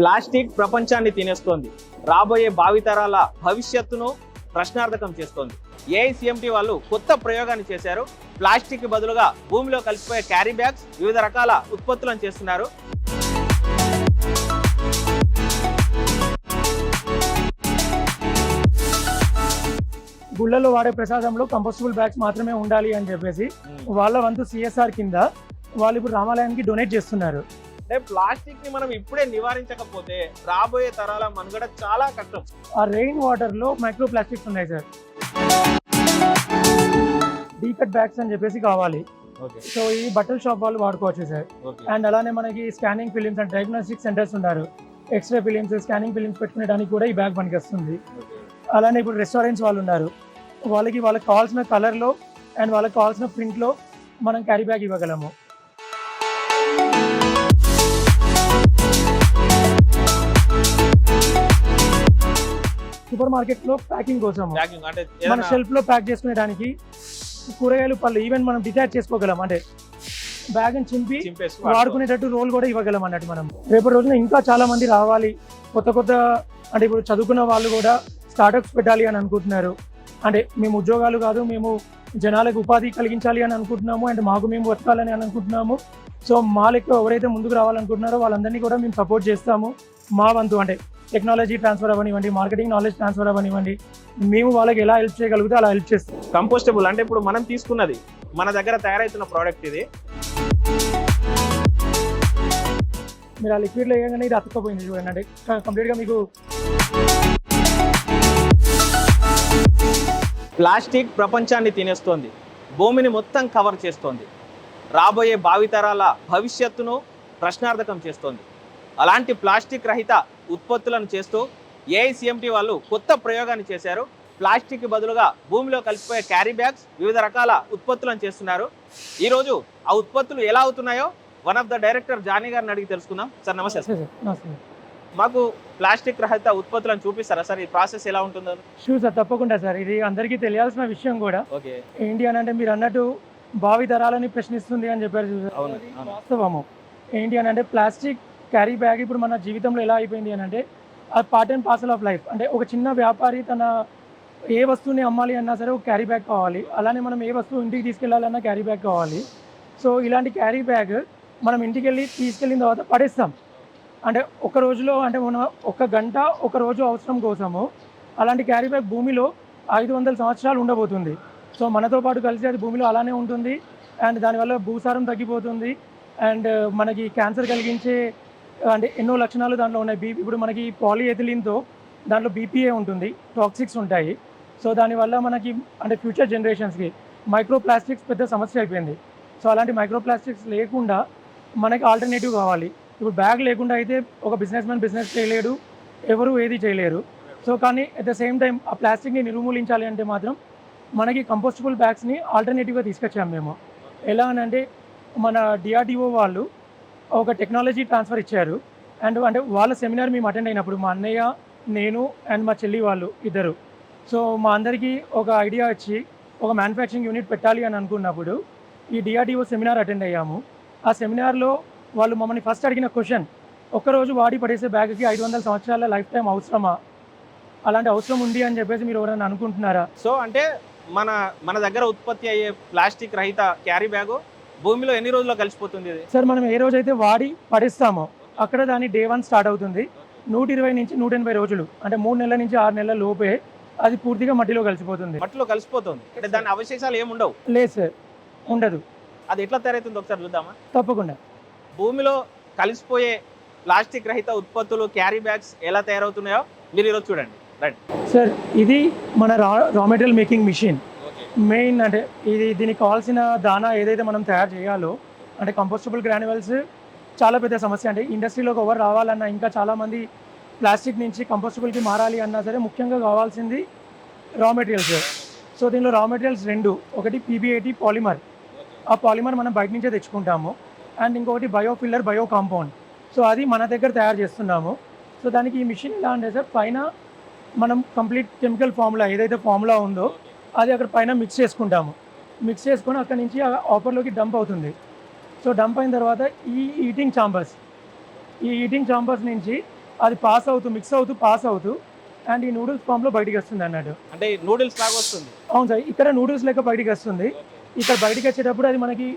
Plastic ప్రపంచాన్ని తినేస్తోంది. రాబోయే భావితరాల భవిష్యత్తును ప్రశ్నార్థకం చేస్తోంది. ఏఐసిఎంటి వాళ్ళు కొత్త ప్రయోగాన్ని చేశారు. ప్లాస్టిక్ బదులుగా భూమిలో కలిసిపోయే క్యారీ బ్యాగ్స్ వివిధ రకాల ఉత్పత్తులను చేస్తున్నారు. గుళ్ళలో వాడే ప్రసాదంలో కంపోస్టబుల్ బ్యాగ్స్ మాత్రమే ఉండాలి అని చెప్పేసి వాళ్ళ వంతు సిఎస్ఆర్ కింద వాళ్ళు ఇప్పుడు రామాలయానికి డొనేట్ చేస్తున్నారు. అంటే ప్లాస్టిక్ని మనం ఇప్పుడే నివారించకపోతే రాబోయే తరాల మనుగడ చాలా కష్టం. ఆ రెయిన్ వాటర్లో మైక్రో ప్లాస్టిక్స్ ఉన్నాయి సార్. డీకట్ బ్యాగ్స్ అని చెప్పేసి కావాలి. సో ఈ బట్టల షాప్ వాళ్ళు వాడుకోవచ్చు సార్. అండ్ అలానే మనకి scanning films and diagnostic centres ఉన్నారు. X ray films scanning films పెట్టుకునేదానికి కూడా ఈ బ్యాగ్ మనకి వస్తుంది. అలానే ఇప్పుడు రెస్టారెంట్స్ వాళ్ళు ఉన్నారు. వాళ్ళకి వాళ్ళకి కావాల్సిన కలర్లో అండ్ వాళ్ళకి కావాల్సిన ప్రింట్లో మనం క్యారీ బ్యాగ్ ఇవ్వగలము. సూపర్ ప్యాకింగ్ కోసం ప్యాకింగ్ అంటే మన షెల్ఫ్లో ప్యాక్ చేసుకునేదానికి కూరగాయలు పళ్ళు ఈవెన్ మనం డిటాచ్ చేసుకోగలం అంటే బ్యాగ్ చింపి వాడుకునేటట్టు రోల్ కూడా ఇవ్వగలం అన్నట్టు మనం. రేపటి రోజున ఇంకా చాలా మంది రావాలి. కొత్త కొత్త అంటే ఇప్పుడు చదువుకున్న వాళ్ళు కూడా స్టార్టప్స్ పెట్టాలి అని అనుకుంటున్నారు. అంటే మేము ఉద్యోగాలు కాదు మేము జనాలకు ఉపాధి కలిగించాలి అని అనుకుంటున్నాము అండ్ మాకు మేము బతకాలని అని అనుకుంటున్నాము. సో మా లెక్క ఎవరైతే ముందుకు రావాలనుకుంటున్నారో వాళ్ళందరినీ కూడా మేము సపోర్ట్ చేస్తాము. మా వంతు అంటే టెక్నాలజీ ట్రాన్స్ఫర్ అవ్వనివ్వండి మార్కెటింగ్ నాలెడ్జ్ ట్రాన్స్ఫర్ అవ్వనివ్వండి మేము వాళ్ళకి ఎలా హెల్ప్ చేయగలిగితే అలా హెల్ప్ చేస్తాం. కంపోస్టబుల్ అంటే ఇప్పుడు మనం తీసుకున్నది మన దగ్గర తయారైతున్న ప్రోడక్ట్ ఇది. మీరు ఆ లిక్విడ్లో వేయగానే ఇది అతుక్కపోయింది చూడండి కంప్లీట్గా మీకు ప్లాస్టిక్ ప్రపంచాన్ని తినేస్తోంది భూమిని మొత్తం కవర్ చేస్తోంది. రాబోయే భావితరాల భవిష్యత్తును ప్రశ్నార్థకం చేస్తోంది. అలాంటి ప్లాస్టిక్ రహిత ఉత్పత్తులను చేస్తూ ఏఐసిఎంటి వాళ్ళు కొత్త ప్రయోగాన్ని చేశారు. ప్లాస్టిక్ బదులుగా భూమిలో కలిసిపోయే క్యారీ బ్యాగ్స్ వివిధ రకాల ఉత్పత్తులను చేస్తున్నారు. ఈరోజు ఆ ఉత్పత్తులు ఎలా అవుతున్నాయో one of the director Johnny గారిని అడిగి తెలుసుకుందాం. సార్ నమస్తే సార్. నమస్తే మాకు ప్లాస్టిక్ రహిత ఉత్పత్తులను చూపిస్తారా సార్? ఈ ప్రాసెస్ ఎలా ఉంటుందో? షూర్ సార్ తప్పకుండా సార్. ఇది అందరికీ తెలియాల్సిన విషయం కూడా. ఓకే. ఏంటి అని అంటే మీరు అన్నట్టు భావి తరాలని ప్రశ్నిస్తుంది అని చెప్పారు. వాస్తవము. ఏంటి అని అంటే ప్లాస్టిక్ క్యారీ బ్యాగ్ ఇప్పుడు మన జీవితంలో ఎలా అయిపోయింది అని అంటే అది part and parcel of life అంటే ఒక చిన్న వ్యాపారి తన ఏ వస్తువుని అమ్మాలి అన్నా సరే ఒక క్యారీ బ్యాగ్ కావాలి. అలానే మనం ఏ వస్తువు ఇంటికి తీసుకెళ్ళాలన్నా క్యారీ బ్యాగ్ కావాలి. సో ఇలాంటి క్యారీ బ్యాగ్ మనం ఇంటికి వెళ్ళి తీసుకెళ్ళిన తర్వాత పడేస్తాం. అంటే ఒక రోజులో అంటే మనం ఒక గంట ఒక రోజు అవసరం కోసము అలాంటి క్యారీ బ్యాగ్ భూమిలో ఐదు వందల సంవత్సరాలు ఉండబోతుంది. సో మనతో పాటు కలిసి అది భూమిలో అలానే ఉంటుంది. అండ్ దానివల్ల భూసారం తగ్గిపోతుంది. అండ్ మనకి క్యాన్సర్ కలిగించే అంటే ఎన్నో లక్షణాలు దాంట్లో ఉన్నాయి. బీ ఇప్పుడు మనకి పాలిఎథిలిన్తో దాంట్లో బీపీఏ ఉంటుంది టాక్సిక్స్ ఉంటాయి. సో దానివల్ల మనకి అంటే ఫ్యూచర్ జనరేషన్స్కి మైక్రో ప్లాస్టిక్స్ పెద్ద సమస్య అయిపోయింది. సో అలాంటి మైక్రో ప్లాస్టిక్స్ లేకుండా మనకి ఆల్టర్నేటివ్ కావాలి. ఇప్పుడు బ్యాగ్ లేకుండా అయితే ఒక బిజినెస్ మ్యాన్ బిజినెస్ చేయలేడు ఎవరు ఏది చేయలేరు. సో కానీ అట్ ద సేమ్ టైం ఆ ప్లాస్టిక్ని నిర్మూలించాలి అంటే మాత్రం మనకి కంపోస్టబుల్ బ్యాగ్స్ని ఆల్టర్నేటివ్గా తీసుకొచ్చాము మేము. ఎలా అని అంటే మన డిఆర్డిఓ వాళ్ళు ఒక టెక్నాలజీ ట్రాన్స్ఫర్ ఇచ్చారు. అండ్ అంటే వాళ్ళ సెమినార్ మేము అటెండ్ అయినప్పుడు మా అన్నయ్య నేను అండ్ మా చెల్లి వాళ్ళు ఇద్దరు. సో మా అందరికీ ఒక ఐడియా వచ్చి ఒక మ్యానుఫ్యాక్చరింగ్ యూనిట్ పెట్టాలి అని అనుకున్నప్పుడు ఈ డిఆర్డిఓ సెమినార్ అటెండ్ అయ్యాము. ఆ సెమినార్లో వాళ్ళు మమ్మల్ని ఫస్ట్ అడిగిన క్వశ్చన్ ఒక్కరోజు వాడి పడేసే బ్యాగ్కి ఐదు వందల సంవత్సరాల లైఫ్ టైం అవసరమా? అలాంటి అవసరం ఉంది అని చెప్పేసి మీరు ఎవరైనా అనుకుంటున్నారా? సో అంటే మన మన దగ్గర ఉత్పత్తి అయ్యే ప్లాస్టిక్ రహిత క్యారీ బ్యాగ్ భూమిలో ఎన్ని రోజుల్లో కలిసిపోతుంది ఇది? సార్ మనం ఏ రోజైతే వాడి పడేస్తామో అక్కడ దాని డే వన్ స్టార్ట్ అవుతుంది. నూట ఇరవై నుంచి నూట ఎనభై రోజులు అంటే మూడు నెలల నుంచి ఆరు నెలల లోపే అది పూర్తిగా మట్టిలో కలిసిపోతుంది. మట్టిలో కలిసిపోతుంది. అంటే దాని అవశేషాలు ఏమి ఉండవు? లేదు సార్ ఉండదు. అది ఎట్లా తయారవుతుంది ఒకసారి చూద్దామా? తప్పకుండా. భూమిలో కలిసిపోయే ప్లాస్టిక్ రహిత ఉత్పత్తులు క్యారీ బ్యాగ్స్ ఎలా తయారవుతున్నాయో మీరు ఈరోజు చూడండి. రండి. సార్ ఇది మన రా raw material making machine. Main అంటే ఇది దీనికి కావాల్సిన దానా ఏదైతే మనం తయారు చేయాలో అంటే కంపోస్టబుల్ గ్రాన్యువల్స్ చాలా పెద్ద సమస్య. అంటే ఇండస్ట్రీలోకి ఎవరు రావాలన్నా ఇంకా చాలామంది ప్లాస్టిక్ నుంచి కంపోస్టబుల్కి మారాలి అన్నా సరే ముఖ్యంగా కావాల్సింది రా మెటీరియల్స్ సో దీనిలో రా మెటీరియల్స్ రెండు. ఒకటి పీబీఐటీ పాలిమర్ ఆ పాలిమర్ మనం బయట నుంచే తెచ్చుకుంటాము. అండ్ ఇంకొకటి బయోఫిల్లర్ బయో కాంపౌండ్ సో అది మన దగ్గర తయారు చేస్తున్నాము. సో దానికి ఈ మిషన్ ఎలా అంటే సార్ పైన మనం కంప్లీట్ కెమికల్ ఫార్ములా ఏదైతే ఫార్ములా ఉందో అది అక్కడ పైన మిక్స్ చేసుకుంటాము. మిక్స్ చేసుకొని అక్కడ నుంచి ఆ ఆపర్లోకి డంప్ అవుతుంది. సో డంప్ అయిన తర్వాత ఈ ఈటింగ్ చాంబర్స్ ఈ ఈటింగ్ చాంబర్స్ నుంచి అది పాస్ అవుతూ మిక్స్ అవుతూ పాస్ అవుతూ అండ్ ఈ నూడిల్స్ ఫామ్లో బయటికి వస్తుంది అన్నట్టు. అంటే నూడిల్స్ లాగా వస్తుంది. అవును సార్ ఇక్కడ నూడిల్స్ లెక్క బయటికి వస్తుంది. ఇక్కడ బయటికి వచ్చేటప్పుడు అది మనకి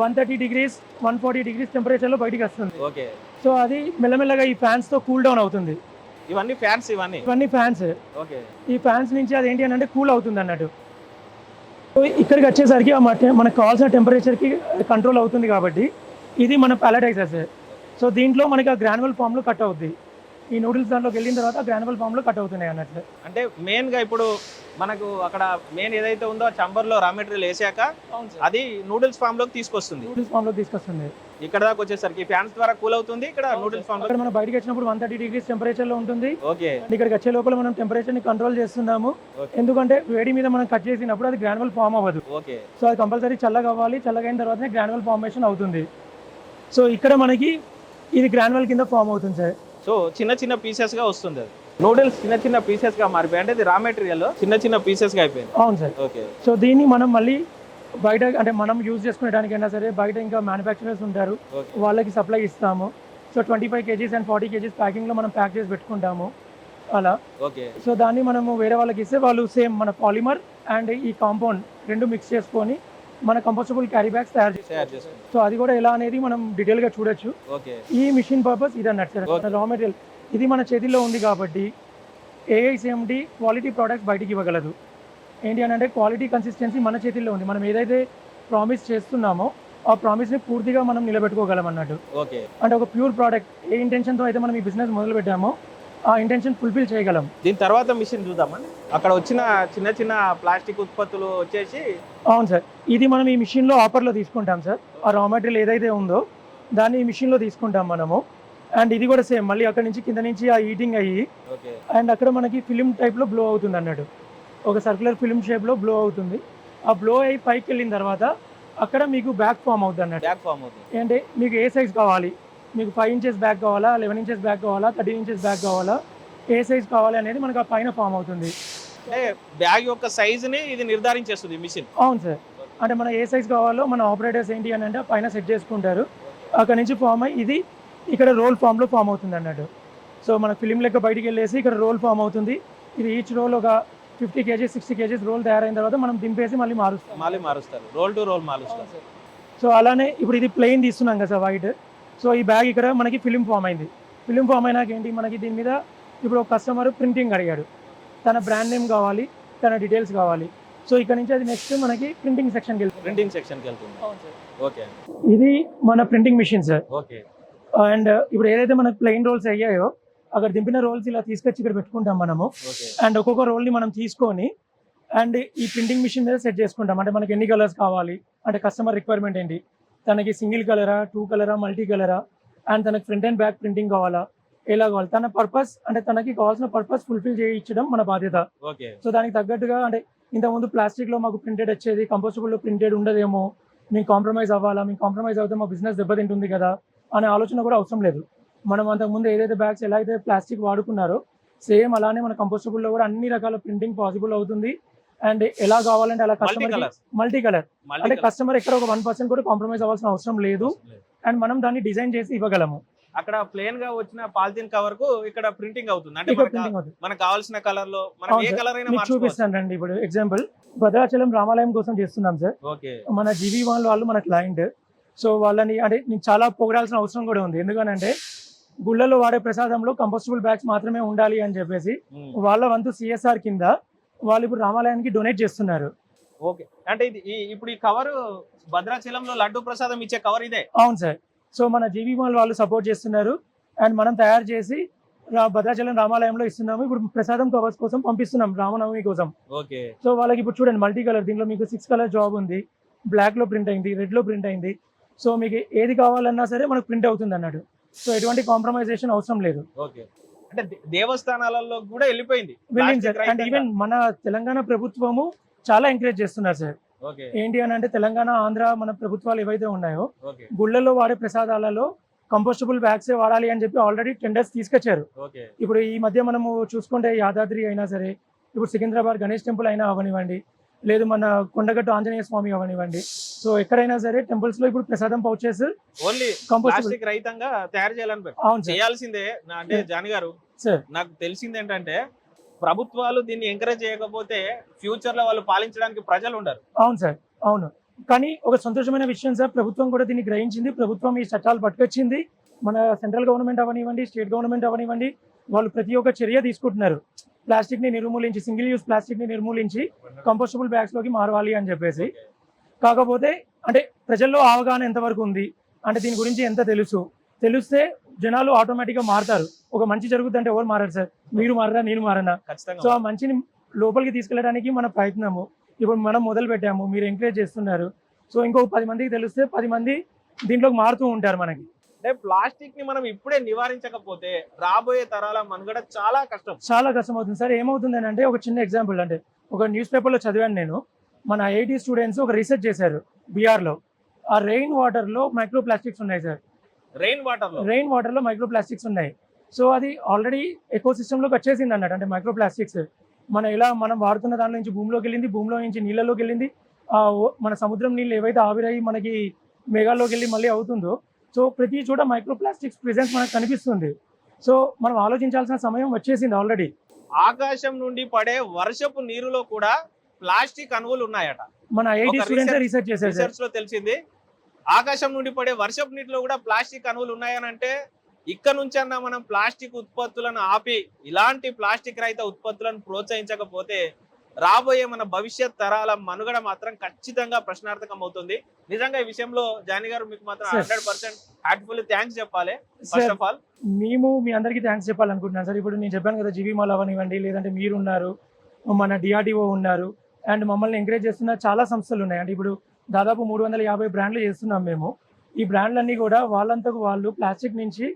one thirty degrees one forty degrees టెంపరేచర్లో బయటికి వస్తుంది. ఓకే. సో అది మెల్లమెల్లగా ఈ ఫ్యాన్స్తో కూల్ డౌన్ అవుతుంది. ఇవన్నీ ఫ్యాన్స్ ఇవన్నీ? ఇవన్నీ ఫ్యాన్స్. ఓకే. ఈ ఫ్యాన్స్ నుంచి అది ఏంటి అని అంటే కూల్ అవుతుంది అన్నట్టు. సో ఇక్కడికి వచ్చేసరికి మనకు కావాల్సిన టెంపరేచర్కి కంట్రోల్ అవుతుంది కాబట్టి ఇది మన ప్యాలటైజర్ సార్ సో దీంట్లో మనకి ఆ గ్రానువల్ ఫామ్లో కట్ అవుద్ది. ఈ నూడిల్స్ దాంట్లోకి వెళ్ళిన తర్వాత గ్రానువల్ ఫామ్లో కట్ అవుతున్నాయి అన్నట్లు. అంటే మెయిన్గా ఇప్పుడు మనకు అక్కడ మెయిన్ ఏదైతే ఉందో చంబర్లో రా మెటీరియల్ వేసాక అది నూడిల్స్ ఫామ్లోకి తీసుకొస్తుంది. నూడిల్స్ ఫామ్లో తీసుకొస్తుంది. ఇక్కడ దాకా వచ్చేసరికి ఫ్యాన్స్ ద్వారా కూల్ అవుతుంది. ఇక్కడ నూడిల్స్ ఫామ్లో అక్కడ మనం బయటికి వచ్చినప్పుడు వన్ థర్టీ డిగ్రీస్ టెంపరేచర్లో ఉంటుంది. ఓకే. ఇక్కడికి వచ్చే లోపల మనం టెంపరేచర్ని కంట్రోల్ చేస్తున్నాము. ఎందుకంటే వేడి మీద మనం కట్ చేసినప్పుడు అది గ్రానువల్ ఫామ్ అవ్వదు. ఓకే. సో అది కంపల్సరీ చల్లగా అవ్వాలి. చల్లగా అయిన తర్వాతనే గ్రానువల్ ఫార్మేషన్ అవుతుంది. సో ఇక్కడ మనకి ఇది గ్రానువల్ కింద ఫామ్ అవుతుంది సార్ సో చిన్న చిన్న పీసెస్గా వస్తుంది అది. నూడిల్స్ చిన్న చిన్న పీసెస్గా మారిపోయి అంటే ఇది రా మెటీరియల్ చిన్న చిన్న పీసెస్గా అయిపోయింది. అవును సార్ ఓకే. సో దీన్ని మనం మళ్ళీ బయట అంటే మనం యూజ్ చేసుకునేదానికైనా సరే బయట ఇంకా మ్యానుఫ్యాక్చరర్స్ ఉంటారు. వాళ్ళకి సప్లై ఇస్తాము. So twenty five kgs and forty kgs ప్యాకింగ్లో మనం ప్యాక్ చేసి పెట్టుకుంటాము. అలా. ఓకే సో దాన్ని మనము వేరే వాళ్ళకి ఇస్తే వాళ్ళు సేమ్ మన పాలిమర్ అండ్ ఈ కాంపౌండ్ రెండు మిక్స్ చేసుకొని మన కంపోస్టబుల్ క్యారీ బ్యాగ్స్ తయారు చేస్తారు. సో అది కూడా ఎలా అనేది మనం డీటెయిల్గా చూడొచ్చు. ఓకే ఈ మిషన్ పర్పస్ ఇది అన్నట్టు సార్. రా మెటీరియల్ ఇది మన చేతిలో ఉంది కాబట్టి ఏఐసిఎండి క్వాలిటీ ప్రోడక్ట్స్ బయటికి ఇవ్వగలదు. ఏంటి అని అంటే క్వాలిటీ కన్సిస్టెన్సీ మన చేతిలో ఉంది. మనం ఏదైతే ప్రామిస్ చేస్తున్నామో ఆ ప్రామిస్ని పూర్తిగా మనం నిలబెట్టుకోగలం అన్నట్టు. ఓకే. అంటే ఒక ప్యూర్ ప్రోడక్ట్ ఏ ఇంటెన్షన్తో అయితే మనం ఈ బిజినెస్ మొదలు పెట్టామో ఆ ఇంటెన్షన్ ఫుల్ఫిల్ చేయగలం. దీని తర్వాత మిషన్ చూద్దామండి అక్కడ వచ్చిన చిన్న చిన్న ప్లాస్టిక్ ఉత్పత్తులు వచ్చేసి అవును సార్. ఇది మనం ఈ మిషన్లో ఆఫర్లో తీసుకుంటాం సార్. ఆ రా మెటీరియల్ ఏదైతే ఉందో దాన్ని ఈ మిషన్లో తీసుకుంటాం మనము. అండ్ ఇది కూడా సేమ్ మళ్ళీ అక్కడ నుంచి కింద నుంచి ఆ ఈటింగ్ అయ్యి అండ్ అక్కడ మనకి ఫిలిం టైప్లో బ్లో అవుతుంది అన్నట్టు. ఒక సర్క్యులర్ ఫిలిం షేప్లో బ్లో అవుతుంది. ఆ బ్లో అయ్యి పైకి వెళ్ళిన తర్వాత అక్కడ మీకు బ్యాక్ ఫామ్ అవుతుంది అన్నట్టు. బ్యాక్ ఫామ్ అవుతుంది అంటే మీకు ఏ సైజ్ కావాలి? మీకు ఫైవ్ ఇంచెస్ బ్యాక్ కావాలా? లెవెన్ ఇంచెస్ బ్యాక్ కావాలా? థర్టీన్ ఇంచెస్ బ్యాక్ కావాలా? ఏ సైజ్ కావాలి అనేది మనకు ఆ పైన ఫామ్ అవుతుంది. అంటే బ్యాగ్ యొక్క సైజ్ని ఇది నిర్ధారించేస్తుంది మిషన్ అవును సార్. అంటే మన ఏ సైజ్ కావాలో మన ఆపరేటర్స్ ఏంటి అని అంటే పైన సెట్ చేసుకుంటారు. అక్కడ నుంచి ఫామ్ అయ్యి ఇది ఇక్కడ రోల్ ఫామ్లో ఫామ్ అవుతుంది అన్నట్టు. సో మన ఫిలిం లెక్క బయటికి వెళ్ళేసి ఇక్కడ రోల్ ఫామ్ అవుతుంది. ఇది ఈచ్ రోల్ ఒక fifty KGs sixty KGs roll తయారైన తర్వాత మనం దింపేసి మళ్ళీ మారుస్తాం. మళ్ళీ మారుస్తారు. రోల్ టు రోల్ మారుస్తారు. సో అలానే ఇప్పుడు ఇది ప్లెయిన్ తీస్తున్నాం కదా సార్ వైట్. సో ఈ బ్యాగ్ ఇక్కడ మనకి ఫిలిం ఫామ్ అయింది. ఫిలిం ఫామ్ అయినాక ఏంటి మనకి దీని మీద ఇప్పుడు ఒక కస్టమర్ ప్రింటింగ్ అడిగాడు. తన బ్రాండ్ నేమ్ కావాలి తన డీటెయిల్స్ కావాలి. సో ఇక్కడ నుంచి అది నెక్స్ట్ మనకి ప్రింటింగ్ సెక్షన్కి వెళ్తుంది. ప్రింటింగ్ సెక్షన్ వెళ్తుంది. ఓకే ఇది మన printing machine sir. Okay. And ఇప్పుడు ఏదైతే మనకు ప్లెయిన్ రోల్స్ అయ్యాయో అక్కడ దింపిన రోల్స్ ఇలా తీసుకొచ్చి ఇక్కడ పెట్టుకుంటాం మనము. అండ్ ఒక్కొక్క రోల్ని మనం తీసుకొని అండ్ ఈ ప్రింటింగ్ మిషన్ మీద సెట్ చేసుకుంటాం. అంటే మనకి ఎన్ని కలర్స్ కావాలి అంటే కస్టమర్ రిక్వైర్మెంట్ ఏంటి? తనకి సింగిల్ కలరా టూ కలరా మల్టీ కలరా అండ్ తనకి ఫ్రంట్ అండ్ బ్యాక్ ప్రింటింగ్ కావాలా ఎలా కావాలి? తన పర్పస్ అంటే తనకి కావాల్సిన పర్పస్ ఫుల్ఫిల్ చేయించడం మన బాధ్యత. సో దానికి తగ్గట్టుగా అంటే ఇంతకుముందు ప్లాస్టిక్లో మాకు ప్రింటెడ్ వచ్చేది కంపోస్టబుల్లో ప్రింటెడ్ ఉండదేమో మేము కాంప్రమైజ్ అవ్వాలా మేము కాంప్రమైజ్ అవుతే మా బిజినెస్ దెబ్బతింటుంది కదా అనే ఆలోచన కూడా అవసరం లేదు. మనం అంతకుముందు ఏదైతే బ్యాగ్స్ ఎలా అయితే ప్లాస్టిక్ వాడుకున్నారో సేమ్ అలానే మన కంపోస్టబుల్లో కూడా అన్ని రకాల ప్రింటింగ్ పాసిబుల్ అవుతుంది. అండ్ ఎలా కావాలంటే అలా కస్టమర్ మల్టీ కలర్ అంటే కస్టమర్ ఎక్కడ ఒక వన్ పర్సెంట్ కూడా కాంప్రమైజ్ అవ్వాల్సిన అవసరం లేదు. అండ్ మనం దాన్ని డిజైన్ చేసి ఇవ్వగలము. అక్కడ ప్లేన్గా వచ్చిన పాలిథిన్ కవర్కు ఇక్కడ ప్రింటింగ్ అవుతుంది. అంటే మనకు కావాల్సిన కలర్లో మనం ఏ. కలర్ అయినా చూపిస్తాను రండి ఇప్పుడు ఎగ్జాంపుల్ భద్రాచలం రామాలయం కోసం చేస్తున్నాం సార్. మన జీవీ వాళ్ళు వాళ్ళు మన క్లయింట్ సో వాళ్ళని అంటే నేను చాలా పొగడాల్సిన అవసరం కూడా ఉంది. ఎందుకనంటే గుళ్ళలో వాడే ప్రసాదంలో కంపోస్టబుల్ బ్యాగ్స్ మాత్రమే ఉండాలి అని చెప్పేసి. వాళ్ళ వంతు సిఎస్ఆర్ కింద వాళ్ళు ఇప్పుడు రామాలయానికి డొనేట్ చేస్తున్నారు. ఓకే. అంటే ఇది ఇప్పుడు ఈ కవర్ భద్రాచలంలో లడ్డు ప్రసాదం ఇచ్చే కవర్ ఇదే? అవును సార్. సో మన జీవీ మాల్ వాళ్ళు సపోర్ట్ చేస్తున్నారు. అండ్ మనం తయారు చేసి భద్రాచలం రామాలయంలో ఇస్తున్నాము. ఇప్పుడు ప్రసాదం కవర్స్ కోసం పంపిస్తున్నాం రామనవమి కోసం. ఓకే. సో వాళ్ళకి ఇప్పుడు చూడండి మల్టీ కలర్ దీంట్లో మీకు సిక్స్ కలర్ జాబ్ ఉంది. బ్లాక్లో ప్రింట్ అయింది రెడ్లో ప్రింట్ అయింది. సో మీకు ఏది కావాలన్నా సరే మనకు ప్రింట్ అవుతుంది అన్నట్టు సో ఎటువంటి కాంప్రమైజేషన్ అవసరం లేదు. ఓకే. అంటే దేవస్థానాలలో కూడా వెళ్ళిపోయింది. సార్. అండ్. ఈవెన్ మన తెలంగాణ ప్రభుత్వము చాలా ఎంకరేజ్ చేస్తున్నారు సార్. ఏంటి అని అంటే తెలంగాణ ఆంధ్ర మన ప్రభుత్వాలు ఏవైతే ఉన్నాయో ఓకే. గుళ్ళల్లో వాడే ప్రసాదాలలో కంపోస్టబుల్ బ్యాగ్స్ వాడాలి అని చెప్పి ఆల్రెడీ టెండర్స్ తీసుకొచ్చారు. ఇప్పుడు ఈ మధ్య మనము చూసుకుంటే యాదాద్రి అయినా సరే ఇప్పుడు సికింద్రాబాద్ గణేష్ టెంపుల్ అయినా అవనివ్వండి లేదు మన కొండగట్టు ఆంజనేయ స్వామి అవనివ్వండి. సో ఎక్కడైనా సరే temples లో ఇప్పుడు ప్రసాదం పౌచెస్ ఓన్లీ రహితంగా తయారు చేయాలని. అవును చేయాల్సిందే అంటే. జాని గారు సార్. నాకు తెలిసింది ఏంటంటే ప్రభుత్వాలు దీన్ని ఎంకరేజ్ చేయకపోతే ఫ్యూచర్లో వాళ్ళు పాలించడానికి ప్రజలు ఉండరు. అవును సార్ అవును. కానీ ఒక సంతోషమైన విషయం సార్ ప్రభుత్వం కూడా దీన్ని గ్రహించింది. ప్రభుత్వం ఈ చట్టాలు పట్టుకొచ్చింది. మన సెంట్రల్ గవర్నమెంట్ అవనివ్వండి స్టేట్ గవర్నమెంట్ అవనివ్వండి వాళ్ళు ప్రతి ఒక్క చర్య తీసుకుంటున్నారు. ప్లాస్టిక్ని నిర్మూలించి సింగిల్ యూస్ ప్లాస్టిక్ని నిర్మూలించి కంపోస్టబుల్ బ్యాగ్స్లోకి మారవాలి అని చెప్పేసి. కాకపోతే అంటే ప్రజల్లో అవగాహన ఎంతవరకు ఉంది? అంటే దీని గురించి ఎంత తెలుసు? తెలిస్తే జనాలు ఆటోమేటిక్గా మారుతారు. ఒక మంచి జరుగుతుందంటే ఎవరు మారారు సార్? మీరు మారరా నేను మారనా? సో ఆ మంచిని లోపలికి తీసుకెళ్ళడానికి మన ప్రయత్నము. ఇప్పుడు మనం మొదలు పెట్టాము మీరు ఎంకరేజ్ చేస్తున్నారు. సో ఇంకో పది మందికి తెలిస్తే పది మంది దీంట్లోకి మారుతూ ఉంటారు మనకి. అంటే ప్లాస్టిక్ని మనం ఇప్పుడే నివారించకపోతే రాబోయే తరాల మనుగడ చాలా కష్టం. చాలా కష్టం అవుతుంది సార్ ఏమవుతుంది అంటే ఒక చిన్న ఎగ్జాంపుల్ అంటే ఒక న్యూస్ పేపర్లో చదివాను నేను. మన ఐఐటి స్టూడెంట్స్ ఒక రీసెర్చ్ చేశారు బీఆర్లో ఆ రెయిన్ వాటర్లో మైక్రో ప్లాస్టిక్స్ ఉన్నాయి సార్. రెయిన్ వాటర్లో? రెయిన్ వాటర్లో మైక్రో ప్లాస్టిక్స్ ఉన్నాయి. సో అది ఆల్రెడీ ఎకో సిస్టంలోకి వచ్చేసింది అన్నట్టు అంటే మైక్రో ప్లాస్టిక్స్ మన ఇలా మనం వాడుతున్న దాంట్లో నుంచి భూమిలోకి వెళ్ళింది భూమిలో నుంచి నీళ్ళలోకి వెళ్ళింది. మన సముద్రం నీళ్ళు ఏవైతే ఆవిరయ్యి మనకి మేఘాల్లోకి వెళ్ళి మళ్ళీ అవుతుందో సో ప్రతి చోట మైక్రో ప్లాస్టిక్స్ ప్రెజెన్స్ మనకు కనిపిస్తుంది. సో మనం ఆలోచించాల్సిన సమయం వచ్చేసింది ఆల్రెడీ ఆకాశం నుండి పడే వర్షపు నీరులో కూడా ప్లాస్టిక్ అణువులు ఉన్నాయట. మన ఐఐటి స్టూడెంట్స్ research- రీసెర్చ్ చేశారు రీసెర్చ్లో తెలిసింది. ఆకాశం నుండి పడే వర్షపు నీటిలో కూడా ప్లాస్టిక్ అణువులు ఉన్నాయని అంటే ఇక్కడ నుంచి అన్నా మనం ప్లాస్టిక్ ఉత్పత్తులను ఆపి ఇలాంటి ప్లాస్టిక్ రహిత ఉత్పత్తులను ప్రోత్సహించకపోతే రాబోయే మన భవిష్యత్ తరాల మనుగడ మాత్రం ఖచ్చితంగా ప్రశ్నార్థకం అవుతుంది. నిజంగా ఈ విషయంలో జాని గారు మీకు మాత్రం. హండ్రెడ్ పర్సెంట్ హార్ట్ఫుల్ థ్యాంక్స్ చెప్పాలి. ఫస్ట్ ఆఫ్ ఆల్ మేము మీ అందరికీ థ్యాంక్స్ చెప్పాలనుకుంటున్నాను. సార్ ఇప్పుడు నేను చెప్పాను కదా జీవీ మాల్ అవనివ్వండి లేదంటే మీరు ఉన్నారు మన డిఆర్డిఓ ఉన్నారు అండ్ మమ్మల్ని ఎంకరేజ్ చేస్తున్న చాలా సంస్థలు ఉన్నాయి. అంటే ఇప్పుడు దాదాపు మూడు వందల యాభై బ్రాండ్లు చేస్తున్నాం మేము. ఈ బ్రాండ్లన్నీ కూడా వాళ్ళంతకు వాళ్ళు ప్లాస్టిక్ నుంచి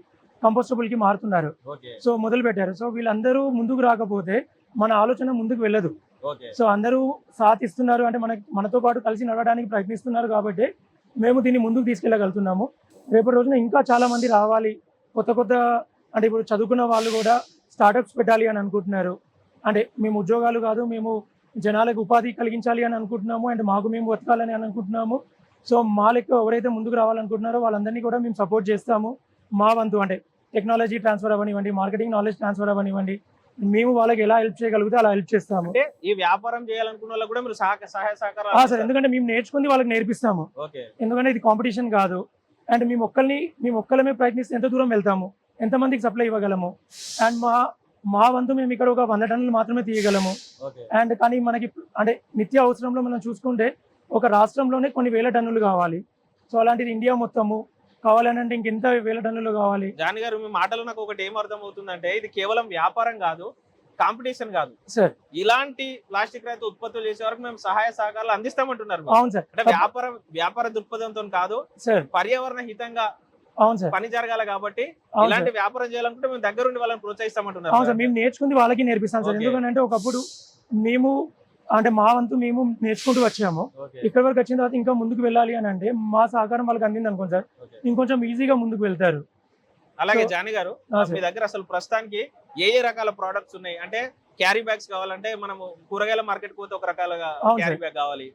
కంపోస్టబుల్కి మారుతున్నారు. ఓకే సో మొదలు పెట్టారు సో వీళ్ళందరూ ముందుకు రాకపోతే మన ఆలోచన ముందుకు వెళ్ళదు. సో అందరూ సాత్ ఇస్తున్నారు అంటే మన మనతో పాటు కలిసి నడవడానికి ప్రయత్నిస్తున్నారు కాబట్టి మేము దీన్ని ముందుకు తీసుకెళ్ళగలుగుతున్నాము. రేపటి రోజున ఇంకా చాలా మంది రావాలి. కొత్త కొత్త అంటే ఇప్పుడు చదువుకున్న వాళ్ళు కూడా స్టార్టప్స్ పెట్టాలి అని అనుకుంటున్నారు. అంటే మేము ఉద్యోగాలు కాదు మేము జనాలకు ఉపాధి కలిగించాలి అని అనుకుంటున్నాము. అండ్ మాకు మేము బతకాలని అని అనుకుంటున్నాము. సో మా లెక్క ఎవరైతే ముందుకు రావాలనుకుంటున్నారో వాళ్ళందరినీ కూడా మేము సపోర్ట్ చేస్తాము. మా వంతు అంటే టెక్నాలజీ ట్రాన్స్ఫర్ అవ్వనివ్వండి మార్కెటింగ్ నాలెడ్జ్ ట్రాన్స్ఫర్ అవ్వనివ్వండి మేము వాళ్ళకి ఎలా హెల్ప్ చేయగలిగితే అలా హెల్ప్ చేస్తాము. అంటే ఈ వ్యాపారం చేయాలనుకున్న వాళ్ళకి కూడా మీరు సహాయ సహాయ ఆ, సార్ ఎందుకంటే మేము నేర్చుకుంది వాళ్ళకి నేర్పిస్తాము. ఓకే. ఎందుకంటే ఇది కాంపిటీషన్ కాదు. అండ్ మేము ఒక్కరిని మేము ఒక్కలమే ప్రయత్నిస్తే ఎంత దూరం వెళ్తాము? ఎంతమందికి సప్లై ఇవ్వగలము? అండ్ మా మా వంతు మేము ఇక్కడ ఒక వంద టన్నులు మాత్రమే తీయగలము. ఓకే. అండ్ కానీ మనకి అంటే నిత్య అవసరంలో మనం చూసుకుంటే ఒక రాష్ట్రంలోనే కొన్ని వేల టన్నులు కావాలి. సో అలాంటిది ఇండియా మొత్తము కావాలని అంటే ఇంకెంత వేల టన్నులు కావాలి? జాని గారు మీ మాటలో నాకు ఒకటి ఏం అర్థం అవుతుందంటే ఇది కేవలం వ్యాపారం కాదు కాంపిటీషన్ కాదు. సార్. ఇలాంటి ప్లాస్టిక్ రహిత ఉత్పత్తులు చేసే వరకు మేము సహాయ సహకారాలు అందిస్తామంటున్నారు. అవును సార్. అంటే వ్యాపారం వ్యాపార దృక్పథంతో కాదు సార్. పర్యావరణ హితంగా అవును సార్. పని జరగాలి కాబట్టి ఇలాంటి వ్యాపారం చేయాలనుకుంటే మేము దగ్గరుండి వాళ్ళని ప్రోత్సహిస్తామంటున్నారు అవును సార్ మేము నేర్చుకుంది వాళ్ళకి నేర్పిస్తాం సార్. ఎందుకంటే ఒకప్పుడు మేము అంటే మా వంతు మేము నేర్చుకుంటూ వచ్చాము. ఇక్కడ వరకు వచ్చిన తర్వాత ఇంకా ముందుకు వెళ్ళాలి అని అంటే మా సహకారం వాళ్ళకి అందింది అనుకోండి సార్. ఇంకొంచెం ఈజీగా ముందుకు వెళ్తారు. అలాగే జాని గారు మీ. దగ్గర అసలు ప్రస్తుతానికి ఏ ఏ రకాల ప్రోడక్ట్స్ ఉన్నాయి? అంటే క్యారీ బ్యాగ్స్ కావాలంటే మనము కూరగాయల మార్కెట్ పోతే ఒక రకాలుగా క్యారీ. బ్యాగ్ కావాలి.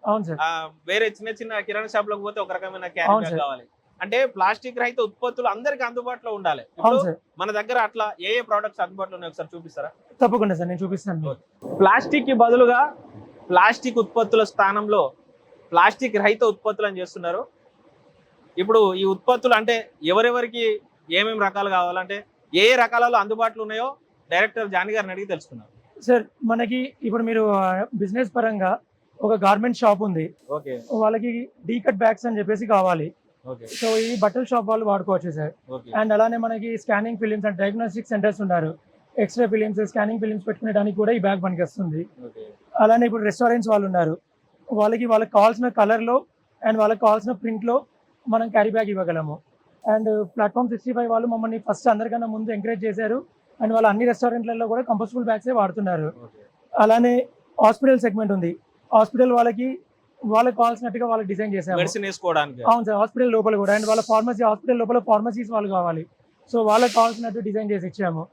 వేరే చిన్న చిన్న కిరాణా షాప్లోకి పోతే ఒక రకమైన క్యారీ బ్యాగ్. కావాలి. అంటే ప్లాస్టిక్ రహిత ఉత్పత్తులు అందరికి అందుబాటులో ఉండాలి. మన దగ్గర అట్లా ఏ ఏ ప్రోడక్ట్స్ అందుబాటులో ఉన్నాయి? ఒకసారి చూపిస్తారా? తప్పకుండా సార్ నేను చూపిస్తాను. ప్లాస్టిక్కి బదులుగా ప్లాస్టిక్ ఉత్పత్తుల స్థానంలో ప్లాస్టిక్ రహిత ఉత్పత్తులను చేస్తున్నారు. ఇప్పుడు ఈ ఉత్పత్తులు అంటే ఎవరెవరికి ఏమేమి రకాలు కావాలంటే ఏ ఏ రకాలలో అందుబాటులో ఉన్నాయో డైరెక్టర్ జాని గారిని అడిగి తెలుసుకున్నారు సార్ మనకి ఇప్పుడు మీరు బిజినెస్ పరంగా ఒక గార్మెంట్ షాప్ ఉంది. ఓకే. వాళ్ళకి డీ కట్ బ్యాగ్స్ అని చెప్పేసి కావాలి. సో ఈ బట్టల షాప్ వాళ్ళు వాడుకోవచ్చు సార్. అండ్ అలానే మనకి scanning films and diagnostic centres ఉన్నారు. X ray films scanning films పెట్టుకునేదానికి కూడా ఈ బ్యాగ్ పనికి వస్తుంది ఓకే. అలానే ఇప్పుడు రెస్టారెంట్స్ వాళ్ళు ఉన్నారు. వాళ్ళకి వాళ్ళకి కావాల్సిన కలర్లో అండ్ వాళ్ళకి కావాల్సిన ప్రింట్లో మనం క్యారీ బ్యాగ్ ఇవ్వగలము. అండ్ ప్లాట్ఫామ్ సిక్స్టీ ఫైవ్ వాళ్ళు మమ్మల్ని ఫస్ట్ అందరికన్నా ముందు ఎంకరేజ్ చేశారు. అండ్ వాళ్ళ అన్ని రెస్టారెంట్లలో కూడా కంపోస్టబుల్ బ్యాగ్సే వాడుతున్నారు. అలానే హాస్పిటల్ సెగ్మెంట్ ఉంది. హాస్పిటల్ వాళ్ళకి వాళ్ళకి కావాల్సినట్టుగా వాళ్ళకి డిజైన్ చేశాము. మెడిసిన్ వేసుకోవడానికి. అవును సార్ హాస్పిటల్ లోపల కూడా. అండ్ వాళ్ళ ఫార్మసీ హాస్పిటల్ లోపల ఫార్మసీస్ వాళ్ళు కావాలి. సో వాళ్ళకి కావాల్సినట్టు డిజైన్ చేసి ఇచ్చాము.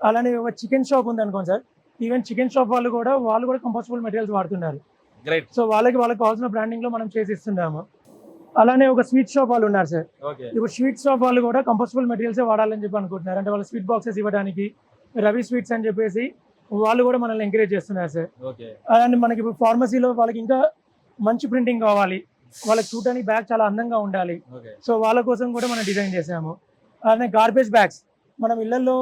అలానే ఒక చికెన్ షాప్ ఉంది అనుకోండి సార్. ఈవెన్ చికెన్ షాప్ వాళ్ళు కూడా వాళ్ళు కూడా కంపోస్టబుల్ మెటీరియల్స్ వాడుతున్నారు. గ్రేట్ సో వాళ్ళకి వాళ్ళకి కావాల్సిన బ్రాండింగ్లో మనం చేసి ఇస్తున్నాము. అలానే ఒక స్వీట్ షాప్ వాళ్ళు ఉన్నారు సార్ ఇప్పుడు స్వీట్ షాప్ వాళ్ళు కూడా కంపోస్టబుల్ మెటీరియల్స్ వాడాలని చెప్పి అనుకుంటున్నారు. అంటే వాళ్ళు స్వీట్ బాక్సెస్ ఇవ్వడానికి రవి స్వీట్స్ అని చెప్పేసి వాళ్ళు కూడా మనల్ని ఎంకరేజ్ చేస్తున్నారు సార్ అండ్ మనకి ఇప్పుడు ఫార్మసీలో వాళ్ళకి ఇంకా మంచి ప్రింటింగ్ కావాలి. వాళ్ళకి చూడడానికి బ్యాగ్ చాలా అందంగా ఉండాలి. సో వాళ్ళ కోసం కూడా మనం డిజైన్ చేసాము అలానే గార్బేజ్ బ్యాగ్స్ మనం ఇళ్ళలో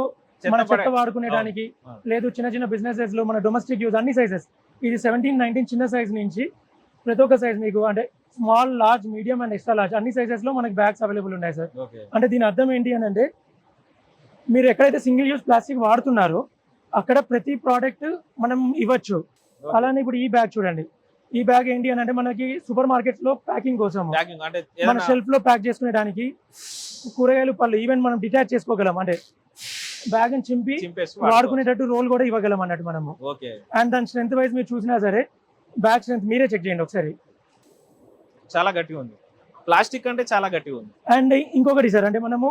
మన చెత్త వాడుకునేదానికి అవును. లేదు చిన్న చిన్న బిజినెసెస్లో మన డొమెస్టిక్ యూజ్ అన్ని సైజెస్ ఇది సెవెంటీన్ నైన్టీన్ చిన్న సైజ్ నుంచి ప్రతి ఒక్క సైజ్ మీకు అంటే small large medium and extra large అన్ని సైజెస్లో మనకి బ్యాగ్స్ అవైలబుల్ ఉన్నాయి సార్ అంటే దీని అర్థం ఏంటి అని అంటే మీరు ఎక్కడైతే సింగిల్ యూజ్ ప్లాస్టిక్ వాడుతున్నారో అక్కడ ప్రతి ప్రోడక్ట్ మనం ఇవ్వచ్చు. అలానే ఇప్పుడు ఈ బ్యాగ్ చూడండి. ఈ బ్యాగ్ ఏంటి అని అంటే మనకి సూపర్ మార్కెట్స్లో ప్యాకింగ్ కోసం మన షెల్ఫ్లో ప్యాక్ చేసుకునేదానికి కూరగాయలు పళ్ళు ఈవెన్ మనం డిటాచ్ చేసుకోగలం. అంటే బ్యాగ్ చింపి చింపేసి వాడుకునేటట్టు రోల్ కూడా ఇవ్వగలం అన్నట్టు మనము. అండ్ దాని స్ట్రెంత్ వైజ్ మీరు చూసినా సరే బ్యాగ్ స్ట్రెంత్ మీరే చెక్ చేయండి ఒకసారి. చాలా గట్టిగా ఉంది. ప్లాస్టిక్ అంటే చాలా గట్టిగా ఉంది. అండ్ ఇంకొకటి సార్ అంటే మనము